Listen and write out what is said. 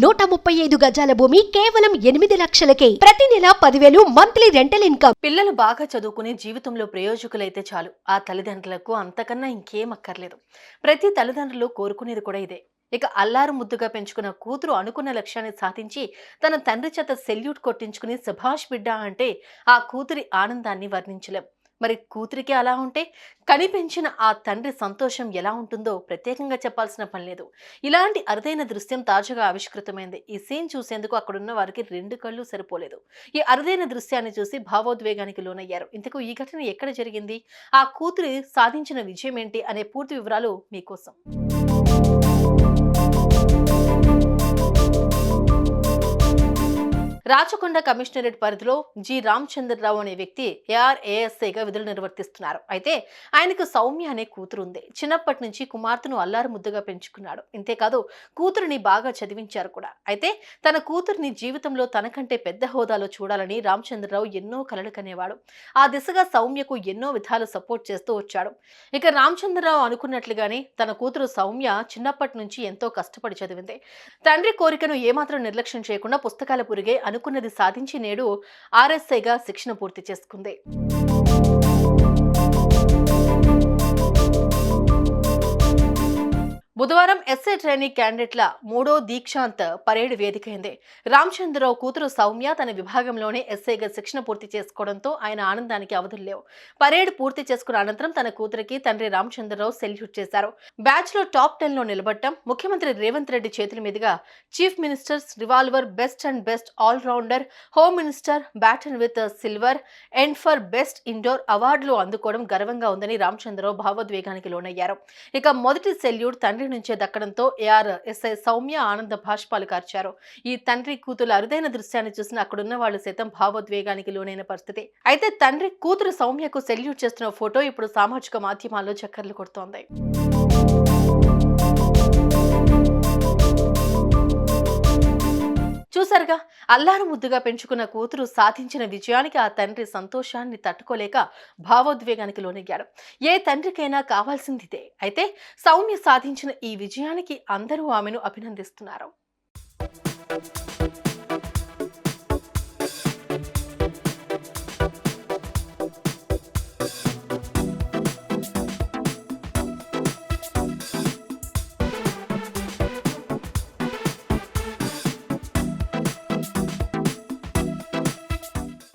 నూట ముప్పై ఐదు గజాల భూమి కేవలం ఎనిమిది లక్షలకే. ప్రతి నెల పదివేలు మంత్లీ రెంటల్ ఇన్కమ్. పిల్లలు బాగా చదువుకుని జీవితంలో ప్రయోజకులైతే చాలు. ఆ తల్లిదండ్రులకు అంతకన్నా ఇంకేం అక్కర్లేదు. ప్రతి తల్లిదండ్రులు కోరుకునేది కూడా ఇదే. ఇక అల్లారు ముద్దుగా పెంచుకున్న కూతురు అనుకున్న లక్ష్యాన్ని సాధించి తన తండ్రి చేత సెల్యూట్ కొట్టించుకుని సుభాష్ బిడ్డ అంటే ఆ కూతురి ఆనందాన్ని వర్ణించలేం. మరి కూతురికి అలా ఉంటే కనిపించిన ఆ తండ్రి సంతోషం ఎలా ఉంటుందో ప్రత్యేకంగా చెప్పాల్సిన పని లేదు. ఇలాంటి అరుదైన దృశ్యం తాజాగా ఆవిష్కృతమైంది. ఈ సీన్ చూసేందుకు అక్కడున్న వారికి రెండు కళ్ళు సరిపోలేదు. ఈ అరుదైన దృశ్యాన్ని చూసి భావోద్వేగానికి లోనయ్యారు. ఇంతకు ఈ ఘటన ఎక్కడ జరిగింది? ఆ కూతురి సాధించిన విజయం ఏంటి అనే పూర్తి వివరాలు మీకోసం. రాచకొండ కమిషనరేట్ పరిధిలో జి. రామచంద్రరావు అనే వ్యక్తి ఏఆర్ఏఎస్ఐగా విధులు నిర్వర్తిస్తున్నారు. అయితే ఆయనకు సౌమ్య అనే కూతురు ఉంది. చిన్నప్పటి నుంచి కుమార్తెను అల్లారు ముద్దుగా పెంచుకున్నాడు. ఇంతేకాదు కూతురిని బాగా చదివించారు కూడా. అయితే తన కూతురిని జీవితంలో తనకంటే పెద్ద హోదాలో చూడాలని రామచంద్రరావు ఎన్నో కలలు కనేవాడు. ఆ దిశగా సౌమ్యకు ఎన్నో విధాలు సపోర్ట్ చేస్తూ వచ్చాడు. ఇక రామచంద్రరావు అనుకున్నట్లుగానే తన కూతురు సౌమ్య చిన్నప్పటి నుంచి ఎంతో కష్టపడి చదివింది. తండ్రి కోరికను ఏమాత్రం నిర్లక్ష్యం చేయకుండా పుస్తకాల పురిగే అనుకున్నది సాధించి నేడు ఆర్ఎస్ఐగా శిక్షణ పూర్తి చేసుకుంది. బుధవారం ఎస్ఏ ట్రైనింగ్ క్యాండిడేట్ల మూడో దీక్షాంత్ పరేడ్ వేదికైంది. రామచంద్రరావు కూతురు సౌమ్య తన విభాగంలోనే ఎస్ఐగా శిక్షణ పూర్తి చేసుకోవడంతో ఆయన ఆనందానికి అవధులు లేవు. పరేడ్ పూర్తి చేసుకున్న అనంతరం తన కూతురికి తండ్రి రామచంద్రరావు సెల్యూట్ చేశారు. బ్యాచ్లో టాప్ టెన్లో నిలబడటం ముఖ్యమంత్రి రేవంత్ రెడ్డి చేతుల మీదుగా chief ministers revolver best and best all rounder home minister baton with silver and for best indoor అవార్డులు అందుకోవడం గర్వంగా ఉందని రామచంద్రరావు భావోద్వేగానికి లోనయ్యారు. ఇక మొదటి సెల్యూట్ తండ్రి నుంచే దక్కడంతో ఏఆర్ ఎస్ఐ సౌమ్య ఆనంద భాష్పాలు కార్చారు. ఈ తండ్రి కూతురు అరుదైన దృశ్యాన్ని చూసిన అక్కడున్న వాళ్ళు సైతం భావోద్వేగానికి లోనైన పరిస్థితి. అయితే తండ్రి కూతురు సౌమ్యకు సెల్యూట్ చేస్తున్న ఫోటో ఇప్పుడు సామాజిక మాధ్యమాల్లో చక్కర్లు కొడుతోంది. అల్లారు ముద్దుగా పెంచుకున్న కూతురు సాధించిన విజయానికి ఆ తండ్రి సంతోషాన్ని తట్టుకోలేక భావోద్వేగానికి లోనెగ్గాడు. ఏ తండ్రికైనా కావాల్సిందిదే. అయితే సౌమ్య సాధించిన ఈ విజయానికి అందరూ ఆమెను అభినందిస్తున్నారు.